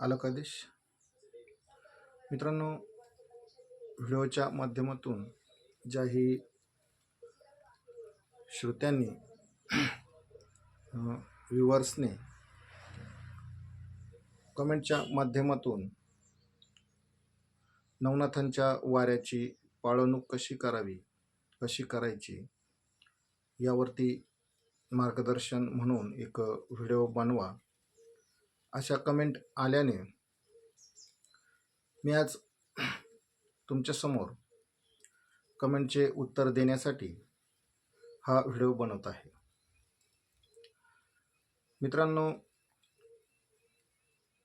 आलं का देश? मित्रांनो व्हिडिओच्या माध्यमातून ज्याही श्रोत्यांनी व्ह्युअर्सने कमेंटच्या माध्यमातून नवनाथांच्या वाऱ्याची पाळवणूक कशी करावी कशी करायची यावरती मार्गदर्शन म्हणून एक व्हिडिओ बनवा. अशा कमेंट आल्याने मी आज तुमच्यासमोर कमेंटचे उत्तर देण्यासाठी हा व्हिडिओ बनवत आहे. मित्रांनो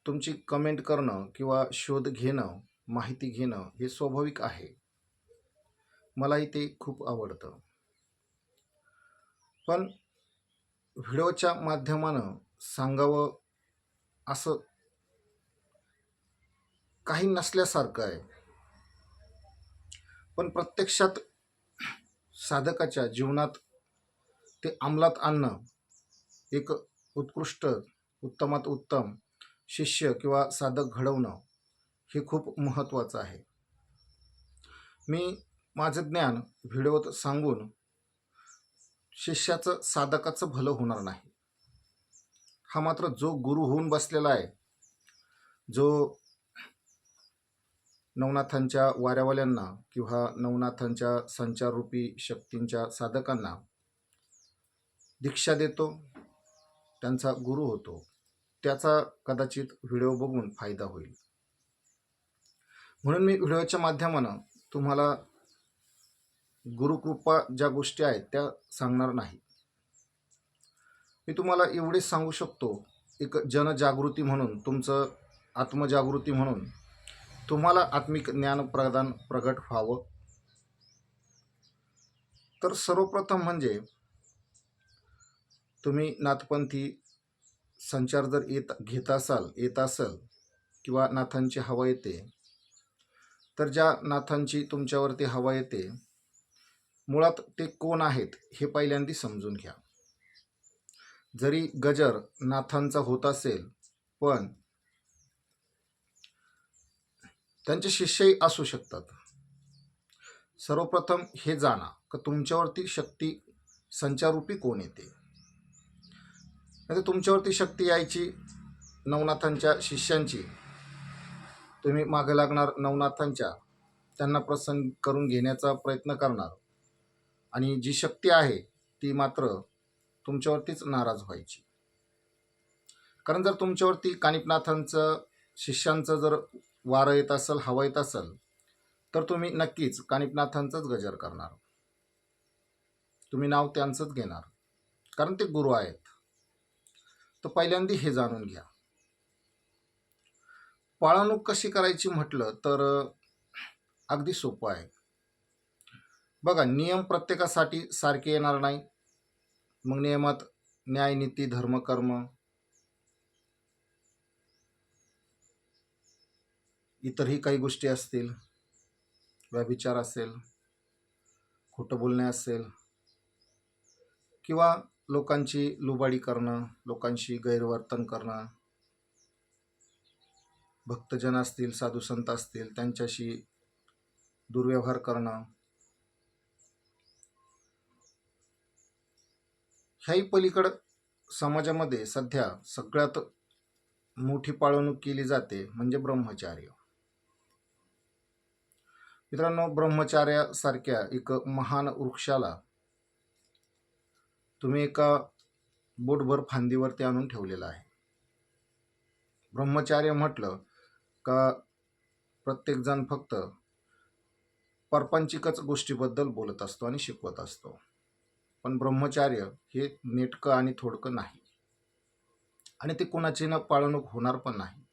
तुमची कमेंट करणं किंवा शोध घेणं माहिती घेणं हे स्वाभाविक आहे. मलाही ते खूप आवडतं. पण व्हिडिओच्या माध्यमानं सांगावं असं काही नसल्यासारखं आहे. पण प्रत्यक्षात साधकाच्या जीवनात ते अंमलात आणणं एक उत्कृष्ट उत्तमात उत्तम शिष्य किंवा साधक घडवणं हे खूप महत्त्वाचं आहे. मी माझं ज्ञान व्हिडिओत सांगून शिष्याचं साधकाचं भलं होणार नाही. हा मात्र जो गुरु होऊन बसलेला आहे जो नवनाथांच्या वाऱ्यावाल्यांना किंवा नवनाथांच्या संचाररूपी शक्तींच्या साधकांना दीक्षा देतो त्यांचा गुरु होतो त्याचा कदाचित व्हिडिओ बघून फायदा होईल. म्हणून मी व्हिडिओच्या माध्यमानं तुम्हाला गुरुकृपा ज्या गोष्टी आहेत त्या सांगणार नाही. मी तुम्हाला एवढेच सांगू शकतो एक जनजागृती म्हणून तुमचं आत्मजागृती म्हणून तुम्हाला आत्मिक ज्ञान प्रदान प्रगट व्हावं. तर सर्वप्रथम म्हणजे तुम्ही नाथपंथी संचार जर येत घेत असाल येत असाल किंवा नाथांची हवा येते तर ज्या नाथांची तुमच्यावरती हवा येते मुळात ते कोण आहेत हे पहिल्यांदा समजून घ्या. जरी गजर नाथांचा होत असेल पण त्यांचे शिष्यही असू शकतात. सर्वप्रथम हे जाणा का तुमच्यावरती शक्ती संचारूपी कोण येते? म्हणजे तुमच्यावरती शक्ती यायची नवनाथांच्या शिष्यांची. तुम्ही मागे लागणार नवनाथांच्या. त्यांना प्रसन्न करून घेण्याचा प्रयत्न करणार. आणि जी शक्ती आहे ती मात्र तुमच्यावरतीच नाराज व्हायची. कारण जर तुमच्यावरती कानिपनाथांचं शिष्यांचं जर वारं येत असेल हवं येत असेल तर तुम्ही नक्कीच कानिपनाथांचंच गजर करणार. तुम्ही नाव त्यांचंच घेणार. कारण ते गुरु आहेत. तर पहिल्यांदा हे जाणून घ्या. पाळवणूक कशी करायची म्हटलं तर अगदी सोपं आहे. बघा नियम प्रत्येकासाठी सारखे येणार नाही. मग नियमात न्याय नीती धर्म कर्म इतरही काही गोष्टी असतील व्यभिचार असेल खोटं बोलणे असेल किंवा लोकांची लुबाडी करणं लोकांशी गैरवर्तन करणं भक्तजन असतील साधू संत असतील त्यांच्याशी दुर्व्यवहार करणं ह्याही पलीकडं समाजामध्ये सध्या सगळ्यात मोठी पाळवणूक केली जाते म्हणजे ब्रह्मचार्य. मित्रांनो ब्रह्मचार्यासारख्या एक महान वृक्षाला तुम्ही एका बोटभर फांदीवरती आणून ठेवलेला आहे. ब्रह्मचार्य म्हटलं का प्रत्येकजण फक्त परपांचिकच गोष्टीबद्दल बोलत असतो आणि शिकवत असतो. पण ब्रह्मचार्य हे नेटकं आणि थोडकं नाही. आणि ते कोणाची न पाळणूक होणार पण नाही.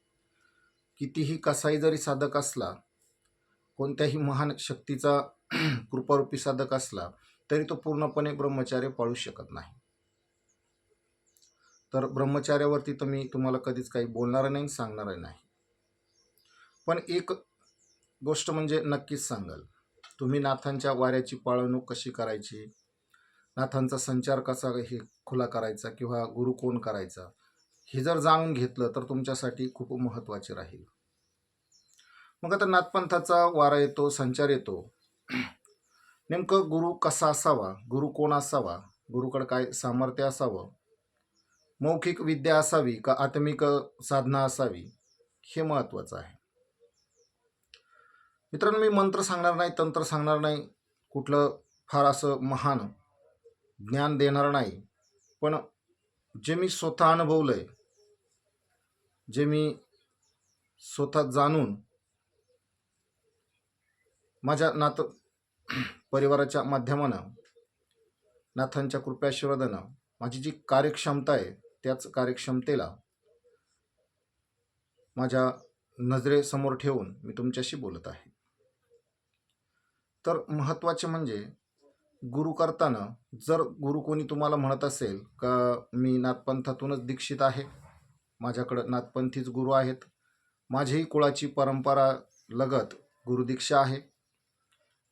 कितीही कसाही जरी साधक असला कोणत्याही महान शक्तीचा कृपारूपी साधक असला तरी तो पूर्णपणे ब्रह्मचार्य पाळू शकत नाही. तर ब्रह्मचार्यावरती तर मी तुम्हाला कधीच काही बोलणार नाही सांगणार नाही. पण एक गोष्ट म्हणजे नक्कीच सांगाल. तुम्ही नाथांच्या वाऱ्याची पाळवणूक कशी करायची? नाथांचा संचार कसा हे खुला करायचा किंवा गुरु कोण करायचा हे जर जाणून घेतलं तर तुमच्यासाठी खूप महत्त्वाचे राहील. मग आता नाथपंथाचा वारा येतो संचार येतो. नेमकं गुरु कसा असावा? गुरु कोण असावा? गुरुकडं काय सामर्थ्य असावं? मौखिक विद्या असावी का आत्मिक साधना असावी? हे महत्त्वाचं आहे. मित्रांनो मी मंत्र सांगणार नाही तंत्र सांगणार नाही. कुठलं फार असं महान ज्ञान देणार नाही. पण जे मी स्वतः अनुभवलं आहे जे मी स्वतः जाणून माझ्या नात परिवाराच्या माध्यमानं नाथांच्या कृपाशीर्वादानं माझी जी कार्यक्षमता आहे त्याच कार्यक्षमतेला माझ्या नजरेसमोर ठेवून मी तुमच्याशी बोलत आहे. तर महत्त्वाचे म्हणजे गुरु करताना जर गुरु कोणी तुम्हाला म्हणत असेल का मी नाथपंथातूनच दीक्षित आहे माझ्याकडं नाथपंथीच गुरु आहेत माझीही कुळाची परंपरा लगत गुरुदीक्षा आहे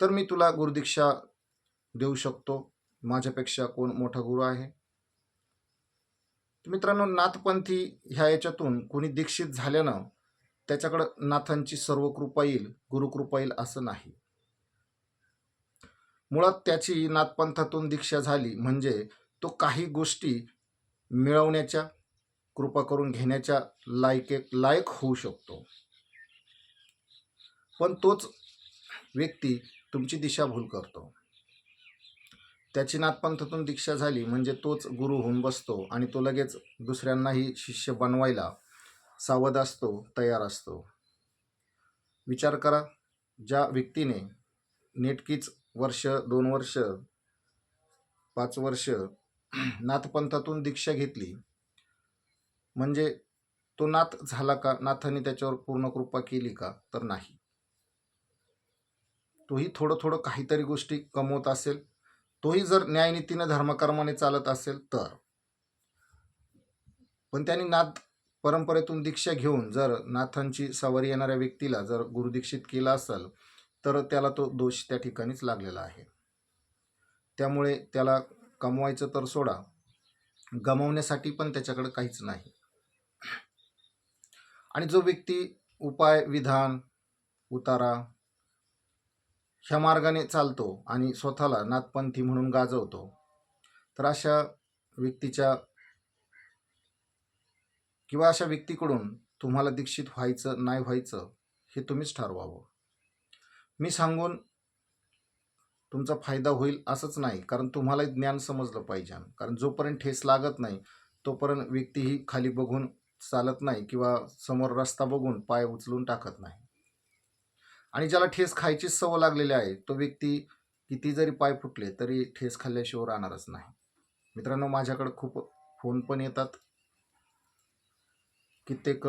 तर मी तुला गुरुदीक्षा देऊ शकतो माझ्यापेक्षा कोण मोठा गुरु आहे? मित्रांनो नाथपंथी ह्या याच्यातून कोणी दीक्षित झाल्यानं त्याच्याकडं नाथांची सर्व कृपा येईल गुरुकृपा येईल असं नाही. मुळात त्याची नाथपंथातून दीक्षा झाली म्हणजे तो काही गोष्टी मिळवण्याच्या कृपा करून घेण्याच्या लायके लायक होऊ शकतो. पण तोच व्यक्ती तुमची दिशाभूल करतो. त्याची नाथपंथातून दीक्षा झाली म्हणजे तोच गुरु होऊन बसतो आणि तो लगेच दुसऱ्यांनाही शिष्य बनवायला सावध असतो तयार असतो. विचार करा ज्या व्यक्तीने नेटकीच वर्ष दोन वर्ष पाच वर्ष नाथपंथातून दीक्षा घेतली. म्हणजे तो नाथ झाला का? नाथाने त्याच्यावर पूर्ण कृपा केली का? तर नाही. तोही थोडं थोडं काहीतरी गोष्टी कमवत असेल. तोही जर न्यायनीतीनं धर्मकर्माने चालत असेल तर. पण त्यांनी नाथ परंपरेतून दीक्षा घेऊन जर नाथांची सवारी येणाऱ्या व्यक्तीला जर गुरुदीक्षित केला असेल तर त्याला तो दोष त्या ठिकाणीच लागलेला आहे. त्यामुळे त्याला कमवायचं तर सोडा गमावण्यासाठी पण त्याच्याकडे काहीच नाही. आणि जो व्यक्ती उपाय विधान उतारा ह्या मार्गाने चालतो आणि स्वतःला नाथपंथी म्हणून गाजवतो तर अशा व्यक्तीच्या किंवा अशा व्यक्तीकडून तुम्हाला दीक्षित व्हायचं नाही व्हायचं हे तुम्हीच ठरवावं. मी सांगून तुमचा फायदा होईल असंच नाही कारण तुम्हाला ज्ञान समजलं पाहिजे. कारण जोपर्यंत ठेस लागत नाही तोपर्यंत व्यक्तीही खाली बघून चालत नाही किंवा समोर रस्ता बघून पाय उचलून टाकत नाही. आणि ज्याला ठेस खायची सवय लागलेली आहे तो व्यक्ती किती जरी पाय फुटले तरी ठेस खाल्ल्याशिवाय राहणारच नाही. मित्रांनो माझ्याकडे खूप फोन पण येतात. कित्येक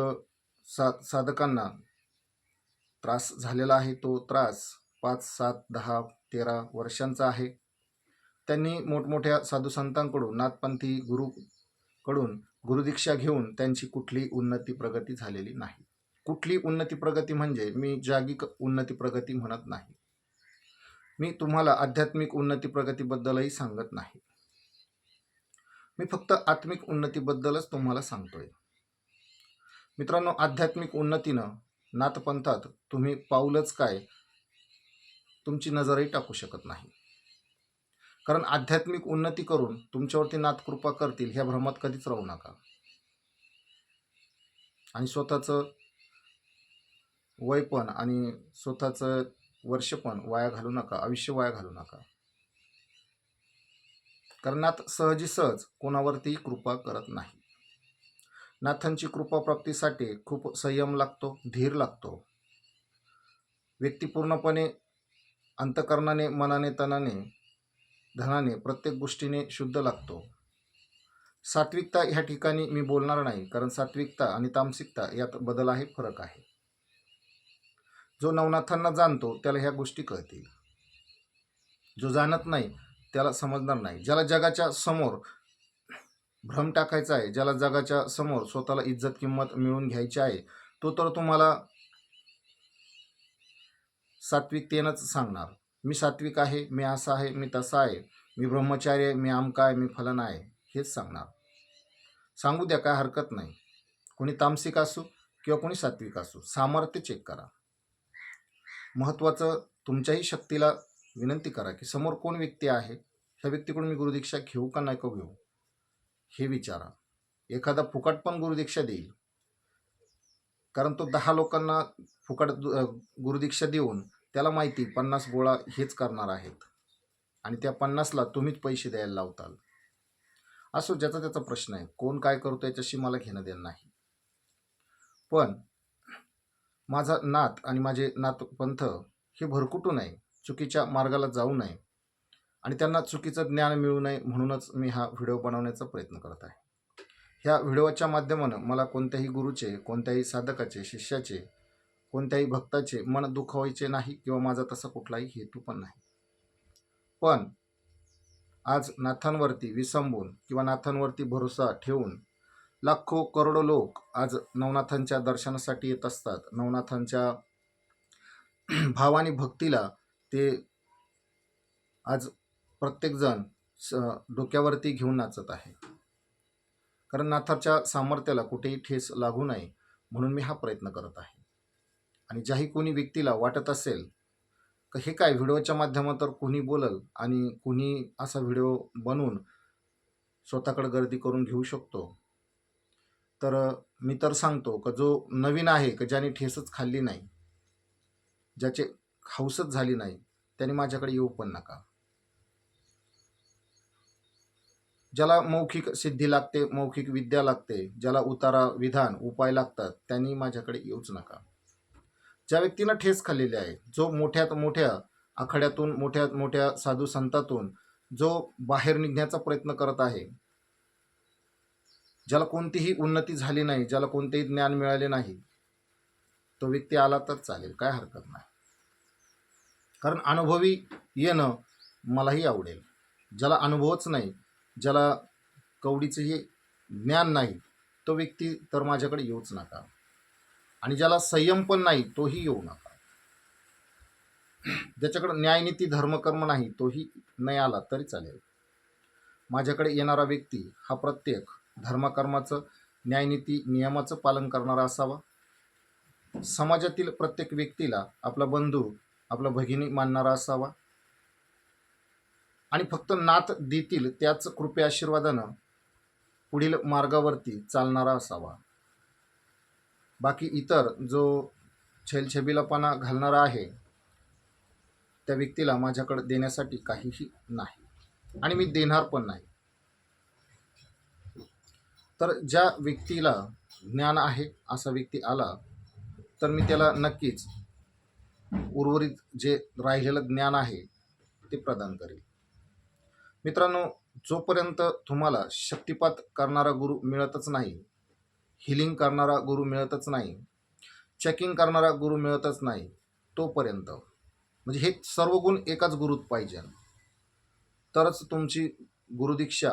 सा साधकांना त्रास झालेला आहे तो त्रास पाच सात दहा तेरा वर्षांचा आहे. त्यांनी मोठमोठ्या साधुसंतांकडून नाथपंथी गुरुकडून गुरुदीक्षा घेऊन त्यांची कुठली उन्नती प्रगती झालेली नाही. कुठली उन्नती प्रगती म्हणजे मी जागिक उन्नती प्रगती म्हणत नाही. मी तुम्हाला आध्यात्मिक उन्नती प्रगतीबद्दलही सांगत नाही. मी फक्त आत्मिक उन्नतीबद्दलच तुम्हाला सांगतोय. मित्रांनो आध्यात्मिक उन्नतीनं नाथपंथात तुम्ही पाऊलच काय? तुमची नजरही टाकू शकत नाही. कारण आध्यात्मिक उन्नती करून तुमच्यावरती नाथ कृपा करतील ह्या भ्रमात कधीच राहू नका. आणि स्वतःचं वय पण आणि स्वतःचं वर्ष पण वाया घालू नका आयुष्य वाया घालू नका. कारण नाथ सहजी सहज कोणावरती कृपा करत नाही. नाथांची कृपाप्राप्तीसाठी खूप संयम लागतो धीर लागतो. व्यक्ती पूर्णपणे अंतकरणाने मनाने तनाने धनाने प्रत्येक गोष्टीने शुद्ध लागतो. सात्विकता ह्या ठिकाणी मी बोलणार नाही कारण सात्विकता आणि तामसिकता यात बदल आहे फरक आहे. जो नवनाथांना जाणतो त्याला ह्या गोष्टी कळतील. जो जाणत नाही त्याला समजणार नाही. ज्याला जगाच्या समोर भ्रम टाकायचा आहे ज्याला जगाच्या समोर स्वतःला इज्जत किंमत मिळवून घ्यायची आहे तो तर तुम्हाला सात्विकतेनंच सांगणार. मी सात्विक आहे मी असा आहे मी तसा आहे मी ब्रह्मचारी आहे मी आमका आहे मी फलन आहे हेच सांगणार. सांगू द्या काय हरकत नाही. कोणी तामसिक असो किंवा कोणी सात्विक असो सामर्थ्य चेक करा. महत्त्वाचं तुमच्याही शक्तीला विनंती करा की समोर कोण व्यक्ती आहे ह्या व्यक्तीकडून मी गुरुदीक्षा घेऊ का नाही का घेऊ? हे विचारा. एखादा फुकट पण गुरुदीक्षा देईल. कारण तो दहा लोकांना फुकट दु- गुरुदीक्षा देऊन त्याला माहिती पन्नास गोळा हेच करणार आहेत. आणि त्या पन्नासला तुम्हीच पैसे द्यायला लावताल. असो ज्याचा त्याचा प्रश्न आहे. कोण काय करतो याच्याशी मला घेणं देणं नाही. पण माझा नात आणि माझे नातपंथ हे भरकुटू नये. चुकीच्या मार्गाला जाऊ नये. आणि त्यांना चुकीचं ज्ञान मिळू नये म्हणूनच मी हा व्हिडिओ बनवण्याचा प्रयत्न करत आहे. ह्या व्हिडिओच्या माध्यमानं मला कोणत्याही गुरुचे कोणत्याही साधकाचे शिष्याचे कोणत्याही भक्ताचे मन दुखवायचे नाही किंवा माझा तसा कुठलाही हेतू पण नाही. पण आज नाथांवरती विसंबून किंवा नाथांवरती भरोसा ठेवून लाखो करोडो लोक आज नवनाथांच्या दर्शनासाठी येत असतात. नवनाथांच्या भाव आणि भक्तीला ते आज प्रत्येकजण स डोक्यावरती घेऊन नाचत आहे. कारण नाथाच्या सामर्थ्याला कुठेही ठेस लागू नये म्हणून मी हा प्रयत्न करत आहे. आणि ज्याही कोणी व्यक्तीला वाटत असेल का हे काय व्हिडिओच्या माध्यमातून कोणी बोलल आणि कुणी असा व्हिडिओ बनवून स्वतःकडे गर्दी करून घेऊ शकतो? तर मी तर सांगतो का जो नवीन आहे का ज्याने ठेसच खाल्ली नाही ज्याचे हौसच झाली नाही त्याने माझ्याकडे येऊ पण नका. ज्याला मौखिक सिद्धी लागते मौखिक विद्या लागते ज्याला उतारा विधान उपाय लागतात त्यांनी माझ्याकडे येऊच नका. ज्या व्यक्तीनं ठेस खाल्लेली आहे जो मोठ्यात मोठ्या आखाड्यातून मोठ्यात मोठ्या साधू संतातून जो बाहेर निघण्याचा प्रयत्न करत आहे ज्याला कोणतीही उन्नती झाली नाही ज्याला कोणतेही ज्ञान मिळाले नाही तो व्यक्ती आला तर चालेल काय हरकत नाही. कारण अनुभवी येणं मलाही आवडेल. ज्याला अनुभवच नाही ज्याला कवडीचंही ज्ञान नाही तो व्यक्ती तर माझ्याकडे येऊच नका. आणि ज्याला संयम पण नाही तोही येऊ नका. ज्याच्याकडे न्यायनीती धर्मकर्म नाही तोही नाही आला तरी चालेल. माझ्याकडे येणारा व्यक्ती हा प्रत्येक धर्मकर्माचं न्यायनीती नियमाचं पालन करणारा असावा. समाजातील प्रत्येक व्यक्तीला आपला बंधू आपला भगिनी मानणारा असावा. आणि फक्त नाथ देतील त्याच कृपे आशीर्वादानं पुढील मार्गावरती चालणारा असावा. बाकी इतर जो छेलछबिलापणा घालणारा आहे त्या व्यक्तीला माझ्याकडे देण्यासाठी काहीही नाही. आणि मी देणार पण नाही. तर ज्या व्यक्तीला ज्ञान आहे असा व्यक्ती आला तर मी त्याला नक्कीच उर्वरित जे राहिलेलं ज्ञान आहे ते प्रदान करेल. मित्रांनो जोपर्यंत तुम्हाला शक्तिपात करणारा गुरु मिळतच नाही हिलिंग करणारा गुरु मिळतच नाही चेकिंग करणारा गुरु मिळतच नाही तोपर्यंत. म्हणजे हे सर्व गुण एकाच गुरुत पाहिजे. तरच तुमची गुरुदीक्षा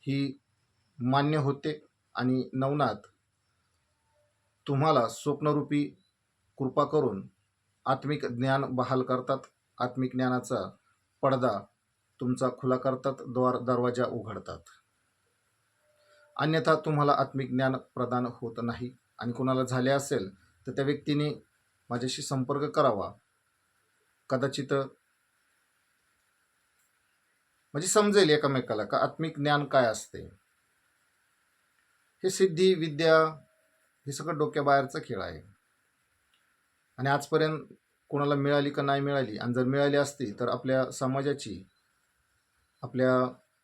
ही मान्य होते आणि नवनाथ तुम्हाला स्वप्नरूपी कृपा करून आत्मिक ज्ञान बहाल करतात. आत्मिक ज्ञानाचा पडदा तुमचा खुला करतात द्वार दरवाजा उघडतात. अन्यथा तुम्हाला आत्मिक ज्ञान प्रदान होत नाही. आणि कुणाला झाले असेल तर त्या व्यक्तीने माझ्याशी संपर्क करावा. कदाचित म्हणजे समजेल एकामेकाला का आत्मिक ज्ञान काय असते? हे सिद्धी विद्या हे सगळं डोक्याबाहेरचा खेळ आहे. आणि आजपर्यंत कोणाला मिळाली का नाही मिळाली? आणि जर मिळाली असती तर आपल्या समाजाची आपल्या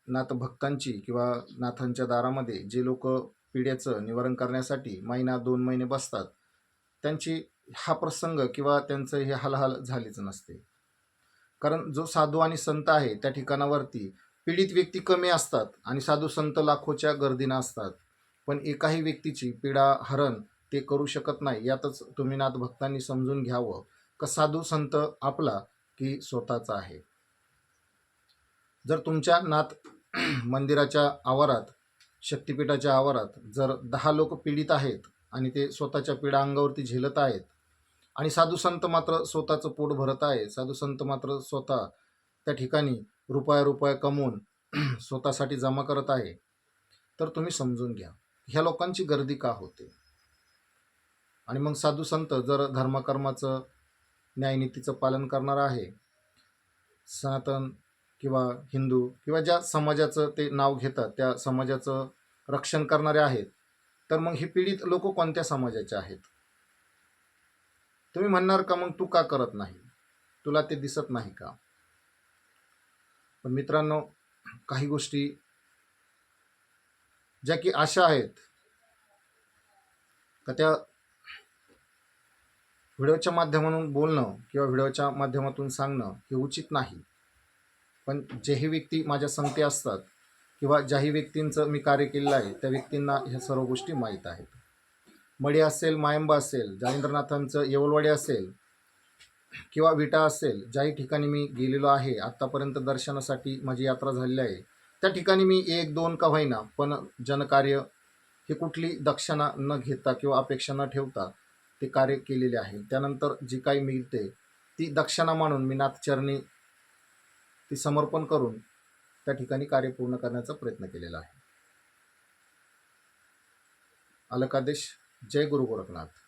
नाथभक्तांची किंवा नाथांच्या दारामध्ये जे लोक पिढ्याचं निवारण करण्यासाठी महिना दोन महिने बसतात त्यांची हा प्रसंग किंवा त्यांचं हे हालहाल झालीच नसते. कारण जो साधू आणि संत आहे त्या ठिकाणावरती पीडित व्यक्ती कमी असतात आणि साधू संत लाखोच्या गर्दीनं असतात. पण एकाही व्यक्तीची पीडा हरण ते करू शकत नाही यातच तुम्ही नाथ भक्तांनी समजून घ्यावं का साधू संत आपला की स्वतःचा आहे? जर तुमच्या नाथ मंदिराच्या आवारात शक्तिपीठाच्या आवारात जर दहा लोक पीडित आहेत आणि ते स्वतःच्या पीडा अंगावरती झेलत आहेत आणि साधू संत मात्र स्वतःचं पोट भरत आहे साधू संत मात्र स्वतः त्या ठिकाणी रुपया रुपया कमवून स्वतःसाठी जमा करत आहे तर तुम्ही समजून घ्या ह्या लोकांची गर्दी का होते? आणि मग साधू संत जर धर्मकर्माचं न्यायनीतीचं पालन करणार आहे सनातन किंवा हिंदू किंवा ज्या समाजाचं ते नाव घेतात त्या समाजाचं रक्षण करणारे आहेत तर मग ही पीडित लोक कोणत्या समाजाचे आहेत? तुम्ही म्हणणार का मग तू का करत नाही? तुला ते दिसत नाही का? पण मित्रांनो काही गोष्टी ज्या की अशा आहेत का त्या व्हिडिओच्या माध्यमातून बोलणं किंवा व्हिडिओच्या माध्यमातून सांगणं हे उचित नाही. पण जेही व्यक्ती माझ्या संगती असतात किंवा ज्याही व्यक्तींचं मी कार्य केलेलं आहे त्या व्यक्तींना ह्या सर्व गोष्टी माहीत आहेत. मडी असेल मायंबा असेल जालिंद्रनाथांचं येवलवाडी असेल किंवा विटा असेल ज्याही ठिकाणी मी गेलेलो आहे आत्तापर्यंत दर्शनासाठी माझी यात्रा झालेली आहे त्या ठिकाणी मी एक दोन का होईना पण जनकार्य हे कुठली दक्षिणा न घेता किंवा अपेक्षा न ठेवता ते कार्य केलेले आहे. त्यानंतर जी काही मिळते ती दक्षिणा मानून मी नाथचरणी ती समर्पण करून त्या ठिकाणी कार्य पूर्ण करण्याचा प्रयत्न केलेला आहे. अलकादेश जय गुरु गोरखनाथ.